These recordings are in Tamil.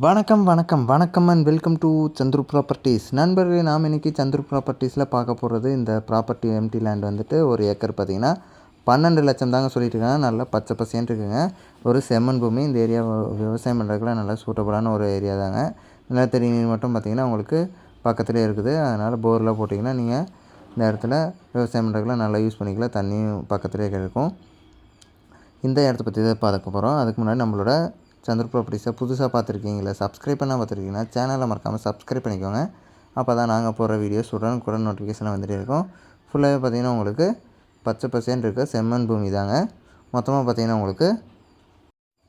வணக்கம் வணக்கம் வணக்கம் and welcome to Chandru properties நண்பர்களே நாம் இன்றைக்கி சந்துரு ப்ராப்பர்ட்டிஸில் பார்க்க போகிறது இந்த ப்ராப்பர்ட்டி எம்டி லேண்ட் வந்துட்டு ஒரு ஏக்கர் பார்த்திங்கன்னா பன்னெண்டு லட்சம் தாங்க சொல்லிட்டு இருக்காங்க. நல்லா பச்சை பசேன்னு இருக்குங்க. ஒரு செம்மண் பூமி. இந்த ஏரியா விவசாயம் பண்ணுறதுக்குலாம் நல்லா சூட்டபுளான ஒரு ஏரியா தாங்க. நிலத்தடி நீர் மட்டும் பார்த்திங்கன்னா உங்களுக்கு பக்கத்துலேயே இருக்குது. அதனால் போரில் போட்டிங்கன்னா நீங்கள் இந்த இடத்துல விவசாயம் பண்ணுறதுக்குலாம் நல்லா யூஸ் பண்ணிக்கலாம். தண்ணியும் பக்கத்துலேயே கிடைக்கும். இந்த இடத்த பற்றி தான் பார்க்க போகிறோம் அதுக்கு முன்னாடி நம்மளோட சந்திர ப்ராப்பர்ட்டிஸை புதுசாக பார்த்துருக்கீங்களா? சப்ஸ்கிரைப் பண்ணால் பார்த்துருக்கீங்கன்னா சேனலை மறக்காமல் சப்ஸ்கிரைப் பண்ணிக்கோங்க. அப்போ தான் நாங்கள் போகிற வீடியோஸ் உடனே கூட நோட்டிஃபிகேஷன் வந்துகிட்டே இருக்கும். ஃபுல்லாகவே பார்த்திங்கன்னா உங்களுக்கு பச்சை பசேன்னு இருக்க செம்மண் பூமி தாங்க. மொத்தமாக பார்த்திங்கன்னா உங்களுக்கு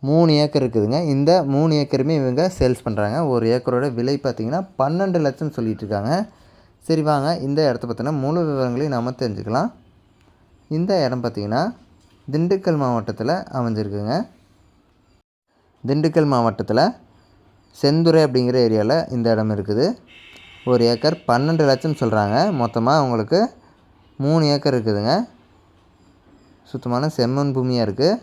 மூணு ஏக்கர் இருக்குதுங்க. இந்த மூணு ஏக்கருமே இவங்க சேல்ஸ் பண்ணுறாங்க ஒரு ஏக்கரோட விலை பார்த்திங்கன்னா பன்னெண்டு லட்சம் சொல்லிகிட்டு இருக்காங்க. சரி வாங்க. இந்த இடத்த பற்றின முழு விவரங்களையும் நாம் தெரிஞ்சுக்கலாம். இந்த இடம் பார்த்திங்கன்னா திண்டுக்கல் மாவட்டத்தில் அமைஞ்சிருக்குங்க. திண்டுக்கல் மாவட்டத்தில் செந்துறை அப்படிங்கிற ஏரியாவில் இந்த இடம் இருக்குது. ஒரு ஏக்கர் பன்னெண்டு லட்சம் சொல்கிறாங்க மொத்தமாக உங்களுக்கு மூணு ஏக்கர் இருக்குதுங்க. சுத்தமான செம்மண் பூமியாக இருக்குது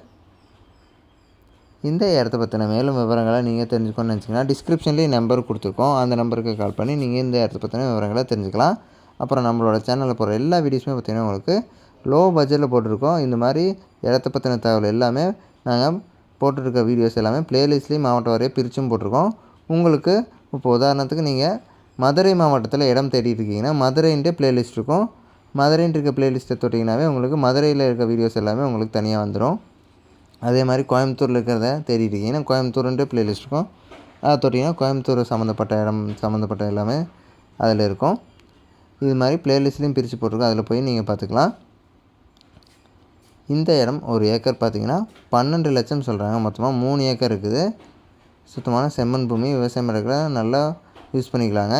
இந்த இடத்த பற்றின மேலும் விவரங்களை நீங்கள் தெரிஞ்சுக்கணும்னு நினச்சிங்கன்னா டிஸ்கிரிப்ஷன்லேயும் நம்பர் கொடுத்துருக்கோம். அந்த நம்பருக்கு கால் பண்ணி நீங்கள் இந்த இடத்த பற்றின விவரங்களை தெரிஞ்சுக்கலாம். அப்புறம் நம்மளோட சேனலில் போகிற எல்லா வீடியோஸுமே பார்த்திங்கன்னா உங்களுக்கு லோ பட்ஜெட்டில் போட்டிருக்கோம். இந்த மாதிரி இடத்த பற்றின தகவல் எல்லாமே நாங்கள் போட்டிருக்க வீடியோஸ் எல்லாமே ப்ளேலிஸ்ட்லேயும் மாவட்டம் வரையும் பிரித்தும் போட்டிருக்கோம். உங்களுக்கு இப்போ உதாரணத்துக்கு நீங்கள் மதுரை மாவட்டத்தில் இடம் தேடிட்டு இருக்கீங்கன்னா மதுரைன்ட்டு ப்ளேலிஸ்ட் இருக்கும். மதுரைன்ட்டு இருக்க ப்ளேலிஸ்ட்டை தொட்டிங்கனாவே உங்களுக்கு மதுரையில் இருக்க வீடியோஸ் எல்லாமே உங்களுக்கு தனியாக வந்துடும் அதே மாதிரி கோயம்புத்தூரில் இருக்கிறத தேடிட்டு இருக்கீங்கன்னா கோயம்புத்தூருன்ட்டு ப்ளேலிஸ்ட் இருக்கும். அதை தொட்டிங்கன்னா கோயம்புத்தூர் சம்மந்தப்பட்ட இடம் சம்மந்தப்பட்ட எல்லாமே அதில் இருக்கும். இது மாதிரி ப்ளேலிஸ்ட்லேயும் பிரித்து போட்டிருக்கோம். அதில் போய் நீங்கள் பார்த்துக்கலாம் இந்த இடம் ஒரு ஏக்கர் பார்த்திங்கன்னா பன்னெண்டு லட்சம் சொல்கிறாங்க மொத்தமாக மூணு ஏக்கர் இருக்குது. சுத்தமான செம்மண் பூமி. விவசாயம் இருக்கிற நல்லா யூஸ் பண்ணிக்கலாங்க.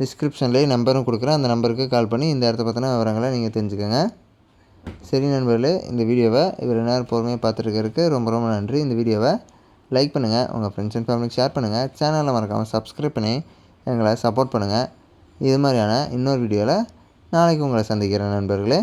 டிஸ்கிரிப்ஷன்லேயே நம்பரும் கொடுக்குறேன். அந்த நம்பருக்கு கால் பண்ணி இந்த இடத்த பற்றின விவரங்களை நீங்கள் தெரிஞ்சுக்கோங்க. சரி நண்பர்களே இந்த வீடியோவை இவ்வளோ நேரம் பொறுமையாக பார்த்துருக்கிறதுக்கு ரொம்ப ரொம்ப நன்றி. இந்த வீடியோவை லைக் பண்ணுங்கள் உங்கள் ஃப்ரெண்ட்ஸ் அண்ட் ஃபேமிலிக்கு ஷேர் பண்ணுங்கள் சேனலில் மறக்காமல் சப்ஸ்கிரைப் பண்ணி எங்களை சப்போர்ட் பண்ணுங்கள் இது மாதிரியான இன்னொரு வீடியோவில் நாளைக்கு உங்களை சந்திக்கிறேன் நண்பர்களே.